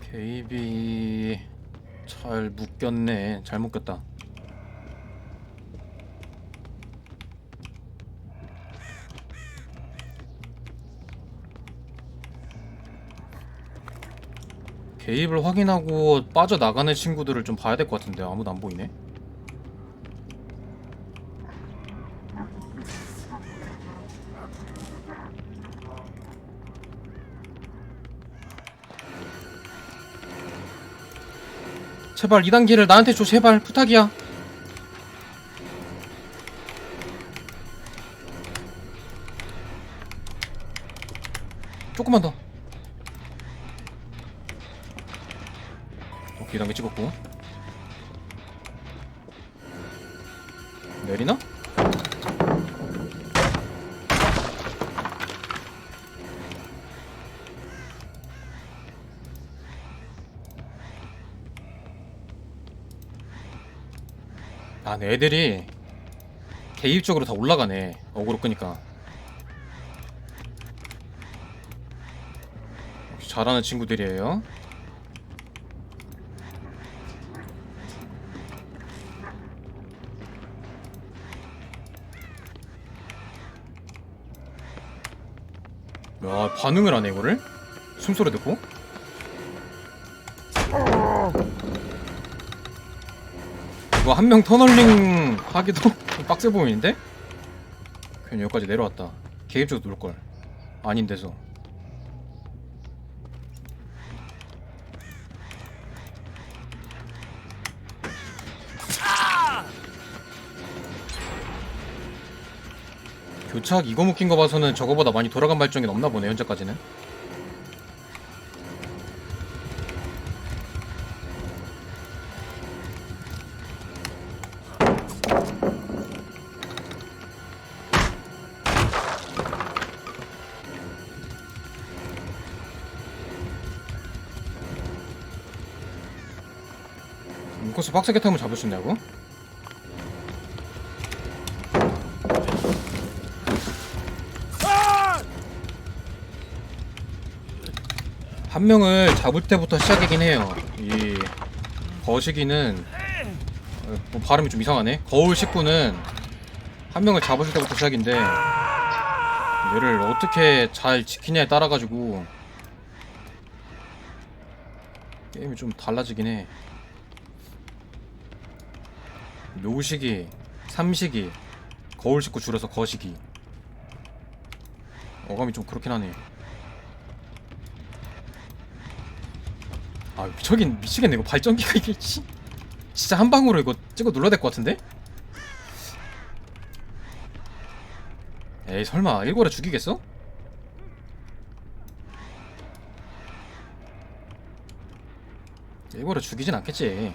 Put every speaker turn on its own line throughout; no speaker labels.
개입이 잘 묶였네. 잘 묶였다. 개입을 확인하고 빠져나가는 친구들을 좀 봐야 될 것 같은데 아무도 안 보이네. 제발 2단계를 나한테 줘 제발 부탁이야 오케이 2단계 찍었고 내리나? 아, 네, 애들이 개입적으로 다 올라가네. 어그로 끄니까. 잘하는 친구들이에요. 야, 반응을 하네, 이거를? 숨소리 듣고? 이거 한 명 터널링 하기도 좀 빡세 보이는데? 괜히 여기까지 내려왔다. 개입적으로 놀걸. 아닌 데서. 교착 이거 묶인 거 봐서는 저거보다 많이 돌아간 발정이 없나 보네 현재까지는. 인코스 빡세게 타면 잡을 수 있냐고? 한 명을 잡을 때부터 시작이긴 해요. 이 거시기는 어, 뭐 발음이 좀 이상하네. 거울 식구는 한 명을 잡을 때부터 시작인데 얘를 어떻게 잘 지키냐에 따라 가지고 게임이 좀 달라지긴 해. 묘시기, 삼시기, 거울 식구 줄여서 거시기. 어감이 좀 그렇긴 하네. 아 저긴 미치겠네. 이거 발전기가 이게 치, 진짜 한 방으로 이거 찍어 눌러야 될 것 같은데? 에이 설마 일고래 죽이겠어? 일고래 죽이진 않겠지.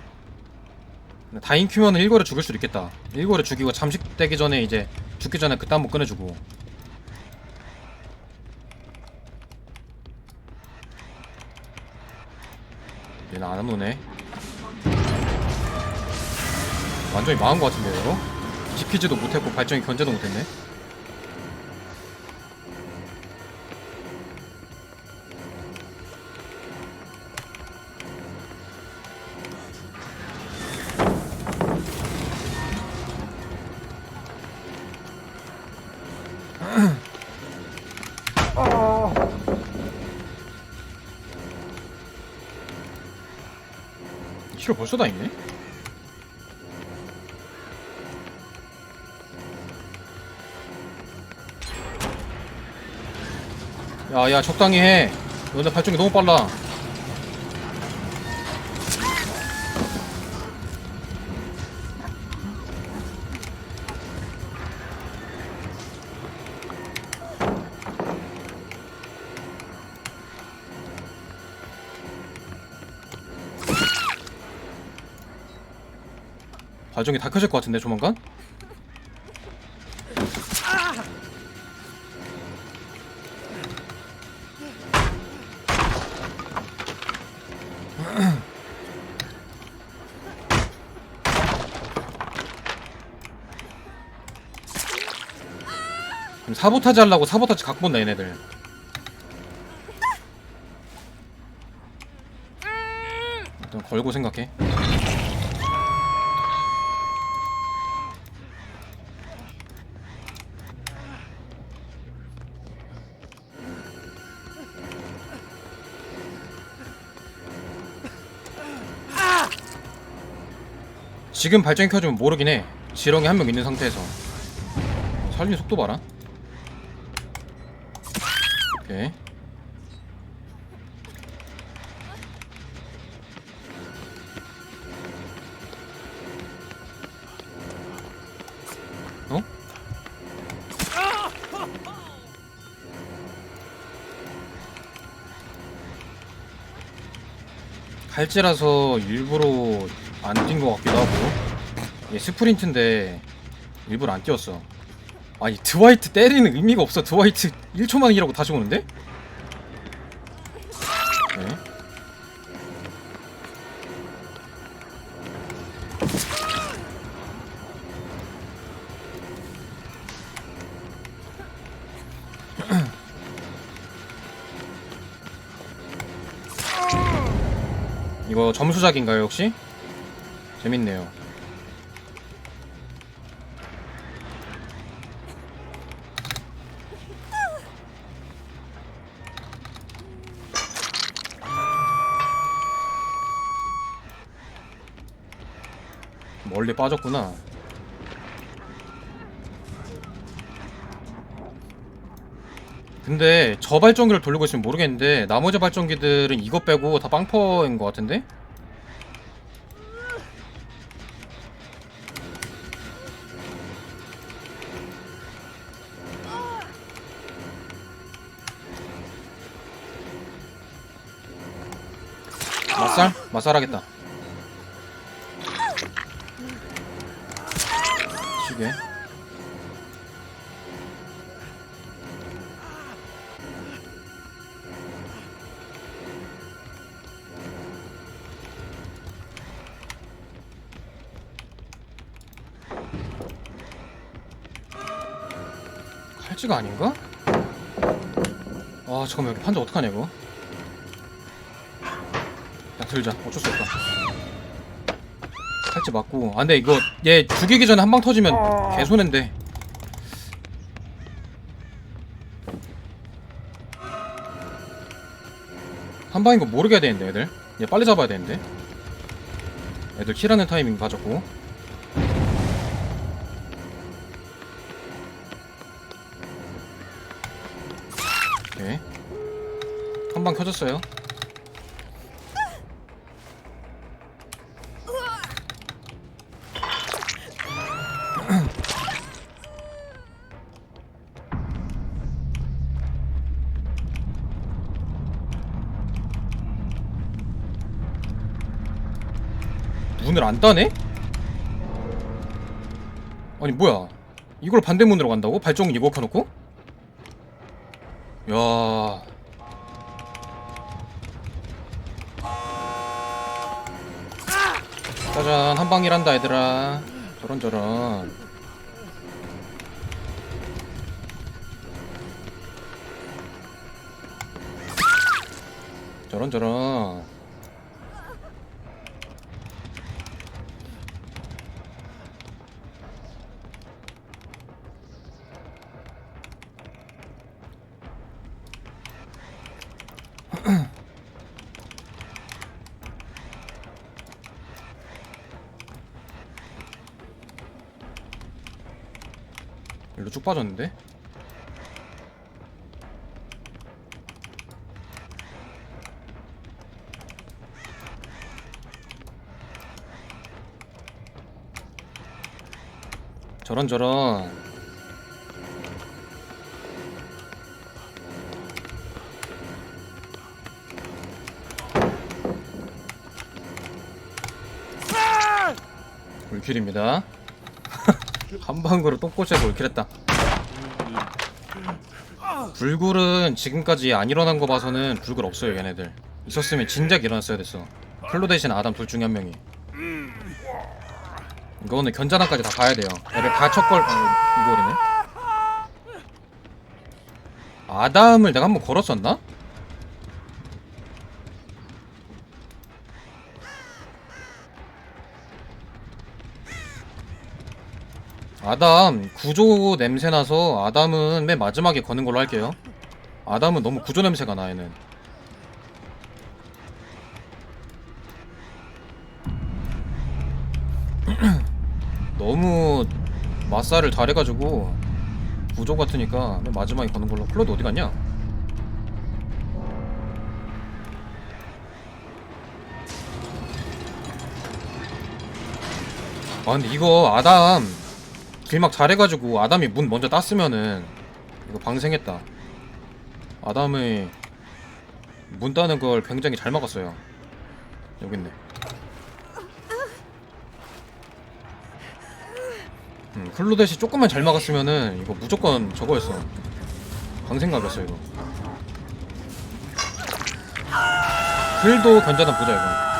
다인 큐면은 일고래 죽일 수도 있겠다. 일고래 죽이고 잠식되기 전에 이제 죽기 전에 그때 한번 꺼내주고 얘는 안 오네. 완전히 망한 것 같은데요? 지키지도 못했고 발전기 견제도 못했네. 치료 벌써 다 있네? 야야 적당히 해 너네 발전기 너무 빨라 발전기 다 켜질 것 같은데 조만간? 사보타지 하려고 사보타지 갖고 온다 얘네들. 일단 걸고 생각해 지금 발전기 켜주면 모르긴 해. 지렁이 한 명 있는 상태에서. 살리는 속도 봐라. 오케이. 어? 칼찌라서 일부러 안 뛴 것 같기도 하고 얘 스프린트인데 일부러 안 뛰었어 아니 드와이트 때리는 의미가 없어 드와이트 1초만 이라고 다시 오는데? 네. 이거 점수작인가요 혹시? 재밌네요 멀리 빠졌구나 근데 저 발전기를 돌리고 있으면 모르겠는데 나머지 발전기들은 이거 빼고 다 빵퍼인 것 같은데? 맛살? 맛살하겠다 시계 칼찌가 아닌가? 아 잠깐만 여기 판자 어떡하냐 이거 야 들자. 어쩔 수 없다. 칼찌 맞고. 아 근데 이거 얘 죽이기 전에 한 방 터지면 개손해인데. 한 방인 거 모르게 해야 되는데 애들. 얘 빨리 잡아야 되는데. 애들 킬하는 타이밍 가졌고. 오케이. 한 방 켜졌어요 안 따네? 아니 뭐야 이걸 반대문으로 간다고? 발전기 이거 켜놓고? 야 짜잔 한 방이란다 얘들아 저런저런 저런저런 일로 쭉 빠졌는데? 저런 저런. 불킬입니다 한 방으로 똥꼬치에서 올킬했다. 불굴은 지금까지 안 일어난 거 봐서는 불굴 없어요 얘네들. 있었으면 진작 일어났어야 됐어. 클로 대신 아담 둘 중에 한 명이 이거는 견자단까지 다 봐야 돼요 애를 다 쳤걸 어, 이거리네 아담을 내가 한번 걸었었나? 아담 구조 냄새 나서 아담은 맨 마지막에 거는 걸로 할게요. 아담은 너무 구조 냄새가 나 얘는. 너무 마사를 잘해가지고 구조 같으니까 맨 마지막에 거는 걸로. 클로드 어디 갔냐? 아 근데 이거 아담 길막 잘해가지고 아담이 문 먼저 땄으면은 이거 방생했다. 아담이 문 따는 걸 굉장히 잘 막았어요. 여기 있네. 음, 클로데시 조금만 잘 막았으면은 이거 무조건 저거였어. 방생각이었어 이거. 글도 견자단 보자 이거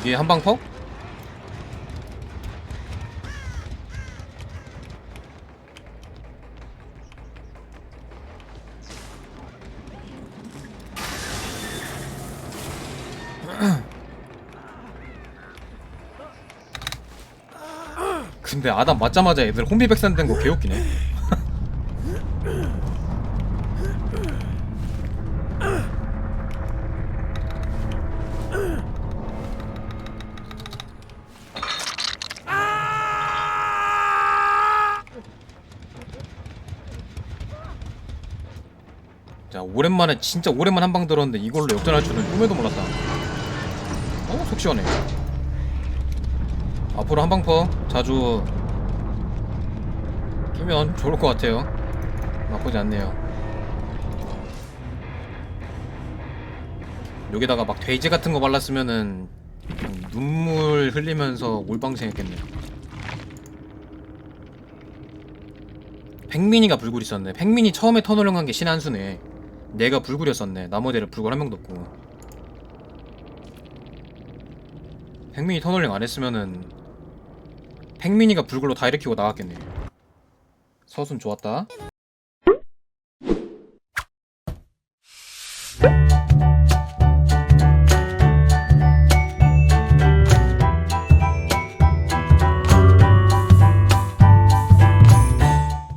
이게 한방퍽? 근데 아담 맞자마자 애들 혼비백산 된 거 개웃기네 오랜만에 진짜 오랜만에 한 방 들었는데 이걸로 역전할 줄은 꿈에도 몰랐다. 어? 속 시원해. 앞으로 한방퍼 자주 끼면 좋을 것 같아요. 나쁘지 않네요. 여기다가 막 돼지 같은 거 발랐으면은 눈물 흘리면서 올방생 했겠네요. 팽민이가 불굴 있었네. 팽민이 처음에 터널령 한게 신한수네 내가 불굴이었었네. 나머지 애를 불굴 한 명도 없고. 팽민이 터널링 안 했으면은 팽민이가 불굴로 다 일으키고 나갔겠네. 서순 좋았다